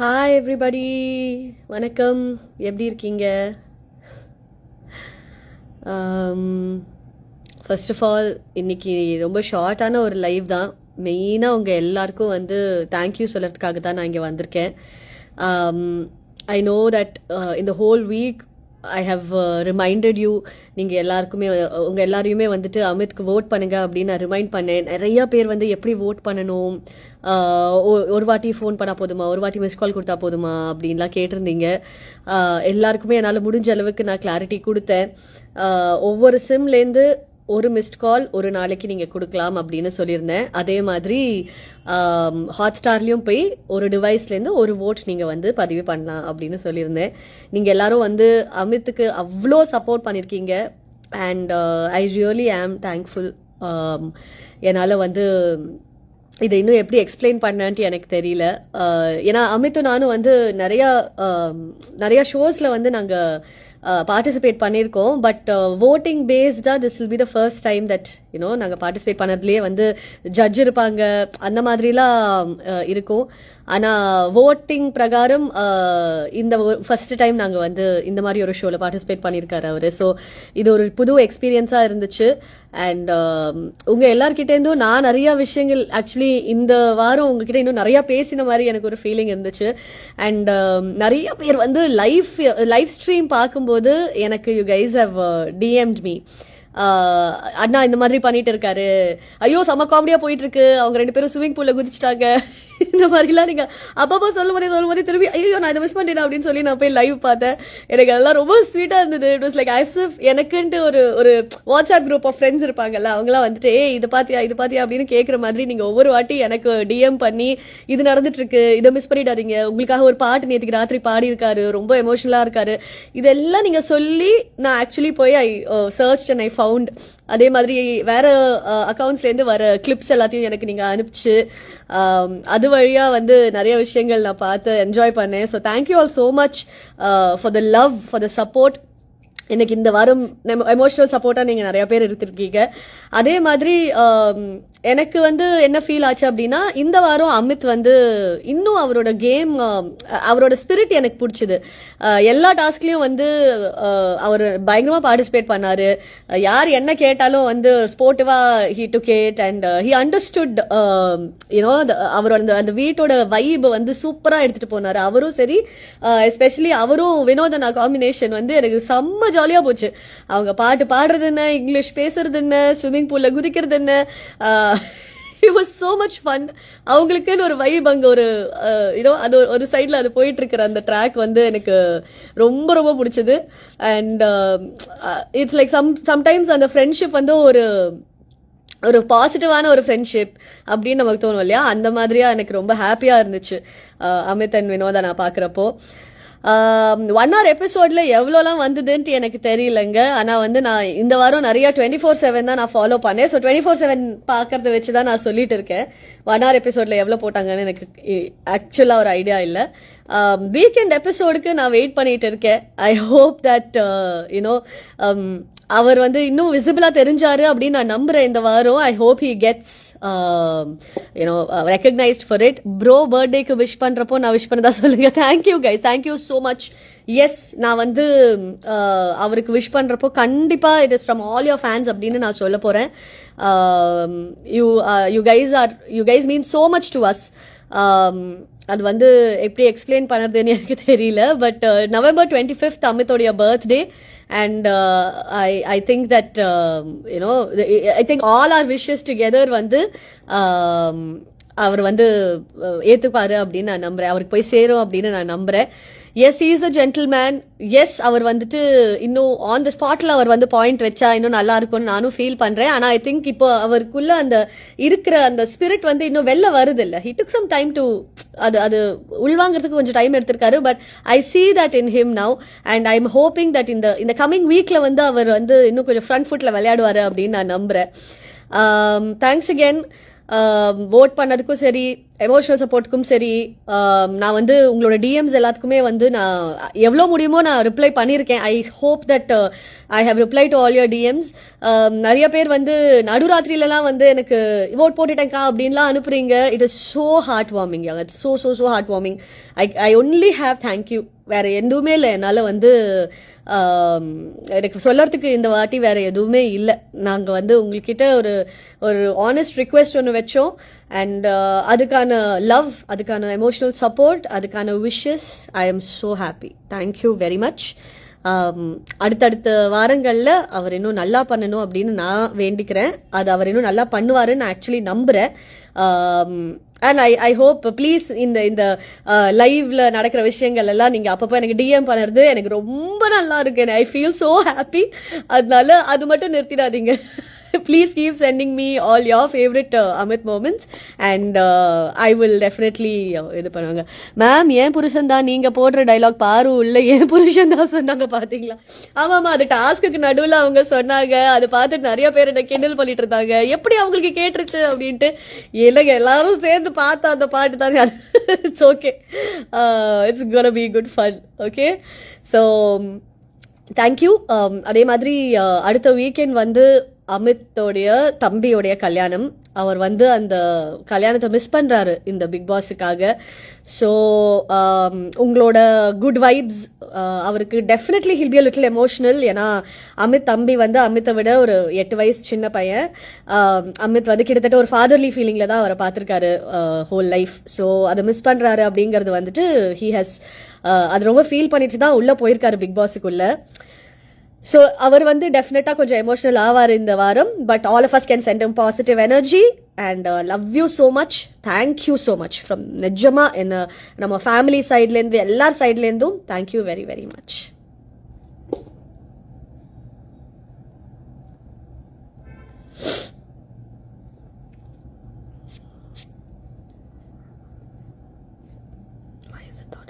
Hi everybody வணக்கம். எப்படி இருக்கீங்க? ஃபர்ஸ்ட் ஆஃப் ஆல் இன்னைக்கு ரொம்ப ஷார்ட்டான ஒரு லைவ் தான். மெயினாக உங்கள் எல்லாருக்கும் வந்து தேங்க்யூ சொல்கிறதுக்காக தான் நான் இங்கே வந்திருக்கேன். ஐ நோ தட் இந்த whole week I have reminded you நீங்கள் எல்லாருக்குமே உங்கள் எல்லாரையுமே வந்துட்டு அமித்க்கு ஓட் பண்ணுங்க அப்படின்னு நான் ரிமைண்ட் பண்ணேன். நிறையா பேர் வந்து எப்படி ஓட் பண்ணணும்? ஒரு வாட்டி ஃபோன் பண்ணால் போதுமா? ஒரு வாட்டி மிஸ் கால் கொடுத்தா போதுமா? அப்படின்லாம் கேட்டிருந்தீங்க. எல்லாருக்குமே என்னால் முடிஞ்ச அளவுக்கு நான் கிளாரிட்டி கொடுத்தேன். ஒவ்வொரு சிம்லேருந்து ஒரு மிஸ்ட் கால் ஒரு நாளைக்கு நீங்கள் கொடுக்கலாம் அப்படின்னு சொல்லியிருந்தேன். அதே மாதிரி ஹாட் ஸ்டார்லேயும் போய் ஒரு டிவைஸ்லேருந்து ஒரு ஓட் நீங்கள் வந்து பதிவு பண்ணலாம் அப்படின்னு சொல்லியிருந்தேன். நீங்கள் எல்லாரும் வந்து அமித்துக்கு அவ்வளோ சப்போர்ட் பண்ணியிருக்கீங்க. And I really am thankful என்னால் வந்து இதை இன்னும் எப்படி எக்ஸ்பிளைன் பண்ணேன்ட்டு எனக்கு தெரியல. ஏன்னா அமித்தும் நானும் வந்து நிறையா நிறையா ஷோஸில் வந்து நாங்கள் பார்ட்டிசிபேட் பண்ணியிருக்கோம் பட் ஓட்டிங் பேஸ்டாக this will be the first time that you know நாங்கள் பார்ட்டிசிபேட் பண்ணதுலேயே வந்து ஜட்ஜ் இருப்பாங்க. அந்த மாதிரிலாம் uh, இருக்கும். ஆனால் ஓட்டிங் பிரகாரம் uh, இந்த ஃபர்ஸ்ட் டைம் நாங்கள் வந்து இந்த மாதிரி ஒரு ஷோவில் பார்ட்டிசிபேட் பண்ணியிருக்காரு அவர். ஸோ இது ஒரு புது எக்ஸ்பீரியன்ஸாக இருந்துச்சு. அண்ட் um, உங்கள் எல்லார்கிட்டேருந்தும் நான் நிறையா விஷயங்கள் ஆக்சுவலி இந்த வாரம் உங்ககிட்ட இன்னும் நிறையா பேசின மாதிரி எனக்கு ஒரு ஃபீலிங் இருந்துச்சு. அண்ட் um, நிறைய பேர் வந்து லைஃப் லைவ் ஸ்ட்ரீம் பார்க்கும்போது எனக்கு you guys have DMed me அண்ணா இந்த மாதிரி பண்ணிட்டு இருக்காரு. ஐயோ செம காமெடியா போயிட்டு இருக்கு. அவங்க ரெண்டு பேரும் ஸ்விமிங் பூல்ல குதிச்சிட்டாங்க. இந்த மாதிரிலாம் நீங்கள் அப்பப்போ சொல்லும் போதே சொல்லும் போதே திரும்பி ஐயோ நான் இதை மிஸ் பண்ணிட்டேன் அப்படின்னு சொல்லி நான் போய் லைவ் பார்த்தேன். எனக்கு அதெல்லாம் ரொம்ப ஸ்வீட்டாக இருந்தது. இட் வாஸ் லைக் ஐஸ் எனக்குன்ட்டு ஒரு ஒரு வாட்ஸ்அப் குரூப் ஆஃப் ஃப்ரெண்ட்ஸ் இருப்பாங்கல்ல அவங்களாம் வந்துட்டு ஏ இது பாத்தியா இது பாத்தியா அப்படின்னு கேட்குற மாதிரி நீங்கள் ஒவ்வொரு வாட்டி எனக்கு டிஎம் பண்ணி இது நடந்துட்டுருக்கு இதை மிஸ் பண்ணிடாதீங்க. உங்களுக்காக ஒரு பாட்டு நேற்றுக்கு ராத்திரி பாடியிருக்காரு ரொம்ப எமோஷனலாக இருக்காரு. இதெல்லாம் நீங்கள் சொல்லி நான் ஆக்சுவலி போய் I search and I found அதே மாதிரி வேற அக்கௌண்ட்ஸ்லேருந்து வர கிளிப்ஸ் எல்லாத்தையும் எனக்கு நீங்க அனுப்பிச்சு அது வழியா வந்து நிறைய விஷயங்கள் நான் பார்த்து என்ஜாய் பண்ணேன். So thank you all so much for the love for the support எனக்கு இந்த வாரம் எமோஷனல் சப்போர்ட்டாக நீங்கள் நிறைய பேர் இருந்திருக்கீங்க அதே மாதிரி எனக்கு வந்து என்ன ஃபீல் ஆச்சு அப்படின்னா இந்த வாரம் அமித் வந்து இன்னும் அவரோட கேம் அவரோட ஸ்பிரிட் எனக்கு பிடிச்சிது. எல்லா டாஸ்க்லேயும் வந்து அவர் பயங்கரமாக பார்ட்டிசிபேட் பண்ணார். யார் என்ன கேட்டாலும் வந்து ஸ்போர்ட்டிவாக he do get and he understood you know அவரோட அந்த அந்த வீட்டோட வைப் வந்து சூப்பராக எடுத்துகிட்டு போனார். அவரும் சரி எஸ்பெஷலி அவரும் வினோதனா காம்பினேஷன் வந்து எனக்கு செம்ம ஜாலியாக போச்சு. அவங்க பாட்டு பாடுறது என்ன? இங்கிலீஷ் பேசுறது என்ன? ஸ்விம்மிங் பூலில் குதிக்கிறது என்ன? It was so much fun அவங்களுக்குன்னு ஒரு வைப் அங்கே ஒரு யூனோ அது ஒரு- ஒரு சைடில் அது போயிட்டு இருக்கிற அந்த ட்ராக் வந்து எனக்கு ரொம்ப ரொம்ப பிடிச்சது. And it's like some sometimes அந்த ஃப்ரெண்ட்ஷிப் வந்து ஒரு ஒரு பாசிட்டிவான ஒரு ஃப்ரெண்ட்ஷிப் அப்படின்னு நமக்கு தோணும் இல்லையா? அந்த மாதிரியா எனக்கு ரொம்ப ஹாப்பியாக இருந்துச்சு. அமித் அண்ட் வினோதா நான் பார்க்குறப்போ ஒன் ஹவர் எபிசோடில் எவ்வளோலாம் வந்ததுன்ட்டு எனக்கு தெரியலங்க. ஆனால் வந்து நான் இந்த வாரம் நிறைய டுவெண்ட்டி ஃபோர் செவன் தான் நான் ஃபாலோ பண்ணேன். ஸோ டுவெண்ட்டி ஃபோர் செவன் பார்க்கறத வச்சு தான் நான் சொல்லிட்டு இருக்கேன். ஒன் ஹவர் எபிசோடில் எவ்வளோ போட்டாங்கன்னு எனக்கு ஆக்சுவலாக ஒரு ஐடியா இல்லை. Um, வீக்கெண்ட் எபிசோடுக்கு நான் வெயிட் பண்ணிட்டு இருக்கேன். I hope that you know அவர் வந்து இன்னும் விசிபிளாக தெரிஞ்சாரு அப்படின்னு நான் நம்புகிறேன் இந்த வாரம். I hope he gets you know recognised for it bro பர்த்டேக்கு விஷ் பண்ணுறப்போ நான் விஷ் பண்ணதா சொல்லுங்கள் thank you guys thank you so much yes நான் வந்து uh, அவருக்கு விஷ் பண்ணுறப்போ கண்டிப்பாக it is from all your fans அப்படின்னு நான் சொல்ல போகிறேன் you you guys are you guys mean so much to us அது வந்து எப்படி எக்ஸ்பிளைன் பண்ணுறதுன்னு எனக்கு தெரியல. But November twenty fifth அமித்தோடைய birthday and I I think that you know I think all our wishes together வந்து அவர் வந்து ஏற்றுப்பாரு அப்படின்னு நான் நம்புறேன். அவருக்கு போய் சேரும் அப்படின்னு நான் நம்புகிறேன் yes is the gentleman yes அவர் வந்துட்டு இன்னும் ஆன் த ஸ்பாட்டில் அவர் வந்து பாயிண்ட் வச்சா இன்னும் நல்லா இருக்கும்னு நானும் ஃபீல் பண்ணுறேன் ஆனால் ஐ திங்க் இப்போ அவருக்குள்ள அந்த இருக்கிற அந்த ஸ்பிரிட் வந்து இன்னும் வெளில வருது இல்லை he took some time to அது அது உள்வாங்கிறதுக்கு கொஞ்சம் டைம் எடுத்திருக்காரு. But I see that in him now and I am hoping that இந்த இந்த கமிங் வீக்கில் வந்து அவர் வந்து இன்னும் கொஞ்சம் ஃப்ரண்ட் ஃபுட்டில் விளையாடுவார் அப்படின்னு நான் நம்புகிறேன் தேங்க்ஸ் um, அகேன் ஓட் பண்ணதுக்கும் சரி எமோஷனல் சப்போர்ட்டுக்கும் சரி நான் வந்து உங்களோட டிஎம்ஸ் எல்லாத்துக்குமே வந்து நான் எவ்வளோ முடியுமோ நான் ரிப்ளை பண்ணியிருக்கேன். I hope that I have reply to all your DMs நிறைய பேர் வந்து நடுராத்திரிலலாம் வந்து எனக்கு ஓட் போட்டுட்டேங்க்கா அப்படின்லாம் அனுப்புறீங்க. It is so heartwarming it's so so so heartwarming I I only have thank you வேற எதுவுமே இல்லை. என்னால் வந்து எனக்கு சொல்லறதுக்கு இந்த வாட்டி வேற எதுவுமே இல்லை. நாங்கள் வந்து உங்கள்கிட்ட ஒரு ஒரு ஆனஸ்ட் ரிக்வெஸ்ட் ஒன்று வச்சோம். அண்ட் uh, அதுக்கான லவ் அதுக்கான எமோஷனல் சப்போர்ட் அதுக்கான wishes I am so happy thank you very much அடுத்தடுத்த வாரங்களில் அவர் இன்னும் நல்லா பண்ணணும் அப்படின்னு நான் வேண்டிக்கிறேன். அது அவர் இன்னும் நல்லா பண்ணுவாருன்னு நான் ஆக்சுவலி நம்புகிறேன் and I I hope please இந்த இந்த uh, லைவ்ல நடக்கிற விஷயங்கள் எல்லாம் நீங்கள் அப்பப்போ எனக்கு டிஎம் பண்ணுறது எனக்கு ரொம்ப நல்லா இருக்கு. ஐ ஃபீல் ஸோ ஹாப்பி அதனால அது மட்டும் நிறுத்திடாதீங்க. Please me all me all uh, favourite Amit moments and I will definitely uh, இது பண்ணுவாங்க. மேம் ஏன் புருஷன் தான்? நீங்கள் போடுற டைலாக் பாரு உள்ள ஏன் புருஷன் தான் சொன்னாங்க பார்த்தீங்களா ஆமாம்மா அது டாஸ்க்குக்கு நடுவில் அவங்க சொன்னாங்க. அது பார்த்துட்டு நிறைய பேர் என்ன கிண்டல் பண்ணிட்டு இருந்தாங்க. எப்படி அவங்களுக்கு கேட்டுருச்சு அப்படின்ட்டு? இல்லைங்க எல்லாரும் சேர்ந்து பார்த்த அந்த பாட்டு தானே it's okay it's gonna be good fun okay so thank you அதே மாதிரி uh, அடுத்த வீக்கெண்ட் வந்து அமித்தோடைய தம்பியோடைய கல்யாணம். அவர் வந்து அந்த கல்யாணத்தை மிஸ் பண்ணுறாரு இந்த பிக் பாஸுக்காக ஸோ உங்களோட குட் வைப்ஸ் uh, அவருக்கு definitely he'll be a little emotional ஏன்னா அமித் தம்பி வந்து அமித்தை விட ஒரு எட்டு வயசு சின்ன பையன். Um, அமித் வந்து கிட்டத்தட்ட ஒரு ஃபாதர்லி ஃபீலிங்கில் தான் அவரை பார்த்துருக்காரு ஹோல் uh, லைஃப் ஸோ அதை மிஸ் பண்ணுறாரு அப்படிங்கிறது வந்துட்டு ஹீ ஹஸ் uh, அது ரொம்ப ஃபீல் பண்ணிட்டு தான் உள்ளே போயிருக்காரு பிக் பாஸுக்குள்ளே ஸோ அவர் வந்து டெஃபினட்டாக கொஞ்சம் எமோஷனல் ஆவார் இந்த வாரம். But all of us can send M positive energy and love you so much thank you so much from நிஜமாக என்ன நம்ம ஃபேமிலி சைட்லேருந்து எல்லார் சைட்லேருந்தும் thank you very very much Why is it not